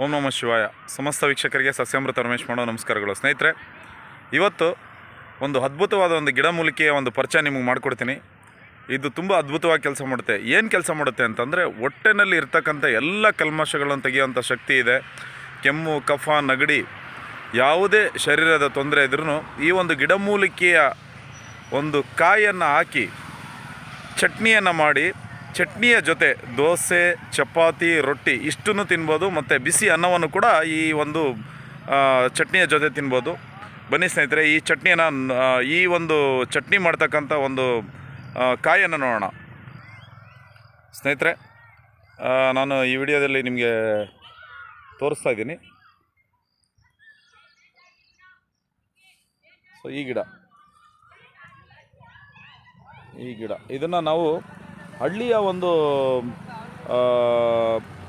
ಓಂ ನಮಃ ಶಿವಾಯ. ಸಮಸ್ತ ವೀಕ್ಷಕರಿಗೆ ಸಸ್ಯಾಮೃತ ರಮೇಶ್ ಮಾಡೋ ನಮಸ್ಕಾರಗಳು. ಸ್ನೇಹಿತರೆ, ಇವತ್ತು ಒಂದು ಅದ್ಭುತವಾದ ಒಂದು ಗಿಡಮೂಲಿಕೆಯ ಒಂದು ಪರಿಚಯ ನಿಮಗೆ ಮಾಡಿಕೊಡ್ತೀನಿ. ಇದು ತುಂಬ ಅದ್ಭುತವಾಗಿ ಕೆಲಸ ಮಾಡುತ್ತೆ. ಏನು ಕೆಲಸ ಮಾಡುತ್ತೆ ಅಂತಂದರೆ, ಹೊಟ್ಟೆನಲ್ಲಿ ಇರ್ತಕ್ಕಂಥ ಎಲ್ಲ ಕಲ್ಮಶಗಳನ್ನು ತೆಗೆಯುವಂಥ ಶಕ್ತಿ ಇದೆ. ಕೆಮ್ಮು, ಕಫ, ನಗಡಿ, ಯಾವುದೇ ಶರೀರದ ತೊಂದರೆ ಇದ್ರೂ ಈ ಒಂದು ಗಿಡಮೂಲಿಕೆಯ ಒಂದು ಕಾಯನ್ನು ಹಾಕಿ, ಚಟ್ನಿಯನ್ನು ಮಾಡಿ ಚಟ್ನಿಯ ಜೊತೆ ದೋಸೆ, ಚಪಾತಿ, ರೊಟ್ಟಿ ಇಷ್ಟನ್ನು ತಿನ್ಬೋದು, ಮತ್ತು ಬಿಸಿ ಅನ್ನವನ್ನು ಕೂಡ ಈ ಒಂದು ಚಟ್ನಿಯ ಜೊತೆ ತಿನ್ಬೋದು. ಬನ್ನಿ ಸ್ನೇಹಿತರೆ, ಈ ಚಟ್ನಿಯನ್ನು ಈ ಒಂದು ಚಟ್ನಿ ಮಾಡ್ತಕ್ಕಂಥ ಒಂದು ಕಾಯನ್ನು ನೋಡೋಣ. ಸ್ನೇಹಿತರೆ ನಾನು ಈ ವಿಡಿಯೋದಲ್ಲಿ ನಿಮಗೆ ತೋರಿಸ್ತಾ ಇದ್ದೀನಿ. ಸೊ ಈ ಗಿಡ. ಈ ಗಿಡ. ಇದನ್ನು ನಾವು ಹಳ್ಳಿಯ ಒಂದು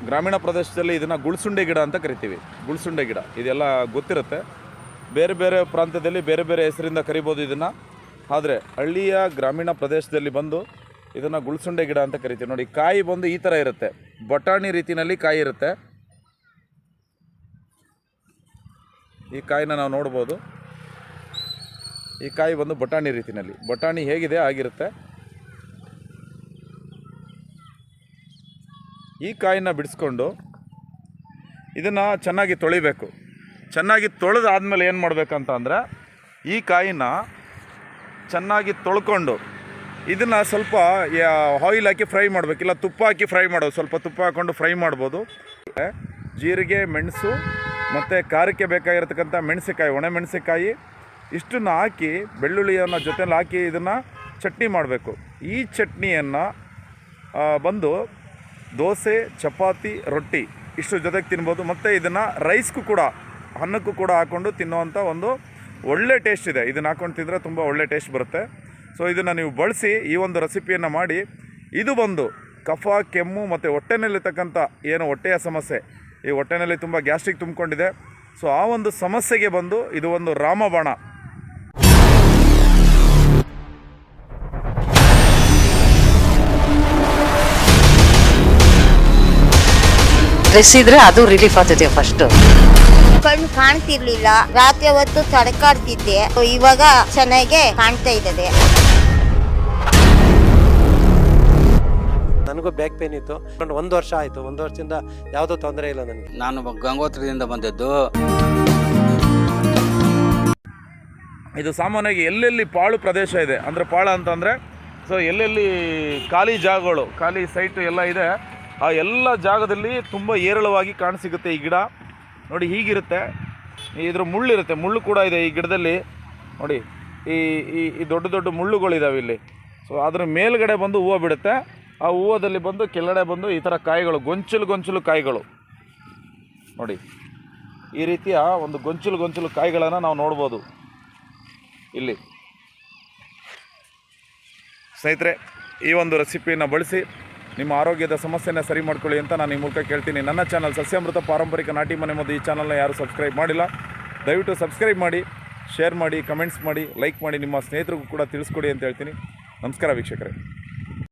ಗ್ರಾಮೀಣ ಪ್ರದೇಶದಲ್ಲಿ ಇದನ್ನು ಗುಳ್ಸುಂಡೆ ಗಿಡ ಅಂತ ಕರಿತೀವಿ. ಗುಳ್ಸುಂಡೆ ಗಿಡ. ಇದೆಲ್ಲ ಗೊತ್ತಿರುತ್ತೆ. ಬೇರೆ ಬೇರೆ ಪ್ರಾಂತ್ಯದಲ್ಲಿ ಬೇರೆ ಬೇರೆ ಹೆಸರಿಂದ ಕರಿಬೋದು ಇದನ್ನು. ಆದರೆ ಹಳ್ಳಿಯ ಗ್ರಾಮೀಣ ಪ್ರದೇಶದಲ್ಲಿ ಬಂದು ಇದನ್ನು ಗುಳ್ಸುಂಡೆ ಗಿಡ ಅಂತ ಕರಿತೀವಿ. ನೋಡಿ, ಕಾಯಿ ಬಂದು ಈ ಥರ ಇರುತ್ತೆ. ಬಟಾಣಿ ರೀತಿಯಲ್ಲಿ ಕಾಯಿ ಇರುತ್ತೆ. ಈ ಕಾಯಿನ ನಾವು ನೋಡ್ಬೋದು. ಈ ಕಾಯಿ ಬಂದು ಬಟಾಣಿ ರೀತಿಯಲ್ಲಿ ಬಟಾಣಿ ಹೇಗಿದೆ? ಆಗಿರುತ್ತೆ. ಈ ಕಾಯಿನ ಬಿಡಿಸ್ಕೊಂಡು ಇದನ್ನು ಚೆನ್ನಾಗಿ ತೊಳಿಬೇಕು. ಚೆನ್ನಾಗಿ ತೊಳೆದಾದ್ಮೇಲೆ ಏನು ಮಾಡಬೇಕಂತ ಅಂದರೆ ಈ ಕಾಯಿನ ಚೆನ್ನಾಗಿ ತೊಳ್ಕೊಂಡು ಇದನ್ನು ಸ್ವಲ್ಪ ಆಯಿಲ್ ಹಾಕಿ ಫ್ರೈ ಮಾಡಬೇಕು. ಇಲ್ಲ ತುಪ್ಪ ಹಾಕಿ ಫ್ರೈ ಮಾಡೋದು. ಸ್ವಲ್ಪ ತುಪ್ಪ ಹಾಕ್ಕೊಂಡು ಫ್ರೈ ಮಾಡ್ಬೋದು. ಜೀರಿಗೆ, ಮೆಣಸು ಮತ್ತು ಖಾರಕ್ಕೆ ಬೇಕಾಗಿರ್ತಕ್ಕಂಥ ಮೆಣಸಿಕಾಯಿ ಒಣ ಮೆಣಸಿಕಾಯಿ ಇಷ್ಟನ್ನು ಹಾಕಿ, ಬೆಳ್ಳುಳ್ಳಿಯನ್ನು ಜೊತೆಲಿ ಹಾಕಿ ಇದನ್ನು ಚಟ್ನಿ ಮಾಡಬೇಕು. ಈ ಚಟ್ನಿಯನ್ನು ಬಂದು ದೋಸೆ, ಚಪಾತಿ, ರೊಟ್ಟಿ ಇಷ್ಟು ಜೊತೆಗೆ ತಿನ್ಬೋದು. ಮತ್ತು ಇದನ್ನು ರೈಸ್ಗೂ ಕೂಡ, ಅನ್ನಕ್ಕೂ ಕೂಡ ಹಾಕ್ಕೊಂಡು ತಿನ್ನುವಂಥ ಒಂದು ಒಳ್ಳೆ ಟೇಸ್ಟ್ ಇದೆ. ಇದನ್ನು ಹಾಕ್ಕೊಂಡು ತಿಂದರೆ ತುಂಬ ಒಳ್ಳೆ ಟೇಸ್ಟ್ ಬರುತ್ತೆ. ಸೊ ಇದನ್ನು ನೀವು ಬಳಸಿ ಈ ಒಂದು ರೆಸಿಪಿಯನ್ನು ಮಾಡಿ. ಇದು ಬಂದು ಕಫ, ಕೆಮ್ಮು ಮತ್ತು ಹೊಟ್ಟೆನಲ್ಲಿರ್ತಕ್ಕಂಥ ಏನು ಹೊಟ್ಟೆಯ ಸಮಸ್ಯೆ, ಈ ಹೊಟ್ಟೆನಲ್ಲಿ ತುಂಬ ಗ್ಯಾಸ್ಟ್ರಿಕ್ ತುಂಬಿಕೊಂಡಿದೆ. ಸೊ ಆ ಒಂದು ಸಮಸ್ಯೆಗೆ ಬಂದು ಇದು ಒಂದು ರಾಮಬಾಣ. ಸ್ಟ್ರೆಸ್ ಇದ್ರೆ ಅದು ರಿಲೀಫ್ ಆಗ್ತೈತೆ ಫಸ್ಟ್ ಕಣ್ಣು ಕಾಣ್ತಿರ್ಲಿಲ್ಲ. ರಾತ್ರಿ ಹೊತ್ತು ತಡಕಾಡ್ತಿದ್ದೆ. ಇವಾಗ ಚೆನ್ನಾಗೆ ಕಾಣ್ತಾ ಇದ್ದದೆ ನನಗೂ ಬ್ಯಾಕ್ ಪೇನ್ ಇತ್ತು. ಒಂದು ಒಂದು ವರ್ಷ ಆಯಿತು. ಒಂದು ವರ್ಷದಿಂದ ಯಾವುದೂ ತೊಂದರೆ ಇಲ್ಲ ನನಗೆ. ನಾನು ಗಂಗೋತ್ರದಿಂದ ಬಂದದ್ದು. ಇದು ಸಾಮಾನ್ಯವಾಗಿ ಎಲ್ಲೆಲ್ಲಿ ಪಾಳು ಪ್ರದೇಶ ಇದೆ ಅಂದರೆ ಪಾಳ ಅಂತಂದರೆ ಸೊ ಎಲ್ಲೆಲ್ಲಿ ಖಾಲಿ ಜಾಗಗಳು ಖಾಲಿ ಸೈಟು ಎಲ್ಲ ಇದೆ ಆ ಎಲ್ಲ ಜಾಗದಲ್ಲಿ ತುಂಬ ಏರಳವಾಗಿ ಕಾಣಸಿಗುತ್ತೆ ಈ ಗಿಡ. ನೋಡಿ ಹೀಗಿರುತ್ತೆ. ಇದ್ರ ಮುಳ್ಳಿರುತ್ತೆ. ಮುಳ್ಳು ಕೂಡ ಇದೆ ಈ ಗಿಡದಲ್ಲಿ. ನೋಡಿ, ಈ ಈ ಈ ದೊಡ್ಡ ದೊಡ್ಡ ಮುಳ್ಳುಗಳಿದಾವೆ ಇಲ್ಲಿ. ಸೊ ಅದ್ರ ಮೇಲ್ಗಡೆ ಬಂದು ಹೂವು ಬಿಡುತ್ತೆ. ಆ ಹೂವದಲ್ಲಿ ಬಂದು ಕೆಳಗಡೆ ಬಂದು ಈ ಥರ ಕಾಯಿಗಳು, ಗೊಂಚಲು ಗೊಂಚಲು ಕಾಯಿಗಳು. ನೋಡಿ, ಈ ರೀತಿಯ ಒಂದು ಗೊಂಚಲು ಗೊಂಚಲು ಕಾಯಿಗಳನ್ನು ನಾವು ನೋಡ್ಬೋದು. ಇಲ್ಲಿ. ಸ್ನೇಹಿತರೆ, ಈ ಒಂದು ರೆಸಿಪಿಯನ್ನು ಬಳಸಿ ನಿಮ್ಮ ಆರೋಗ್ಯದ ಸಮಸ್ಯೆನ ಸರಿ ಮಾಡ್ಕೊಳ್ಳಿ ಅಂತ ನಾನು ಈ ಮೂಲಕ ಕೇಳ್ತೀನಿ. ನನ್ನ ಚಾನಲ್ ಸಸ್ಯಾಮೃತ ಪಾರಂಪರಿಕ ನಾಟಿ ಮನೆ ಮದ್ದು ಈ ಚಾನಲ್ನ ಯಾರು ಸಬ್ಸ್ಕ್ರೈಬ್ ಮಾಡಿಲ್ಲ, ದಯವಿಟ್ಟು ಸಬ್ಸ್ಕ್ರೈಬ್ ಮಾಡಿ ಶೇರ್ ಮಾಡಿ ಕಮೆಂಟ್ಸ್ ಮಾಡಿ ಲೈಕ್ ಮಾಡಿ, ನಿಮ್ಮ ಸ್ನೇಹಿತರಿಗೂ ಕೂಡ ತಿಳಿಸ್ಕೊಡಿ ಅಂತ ಹೇಳ್ತೀನಿ. ನಮಸ್ಕಾರ ವೀಕ್ಷಕರೇ.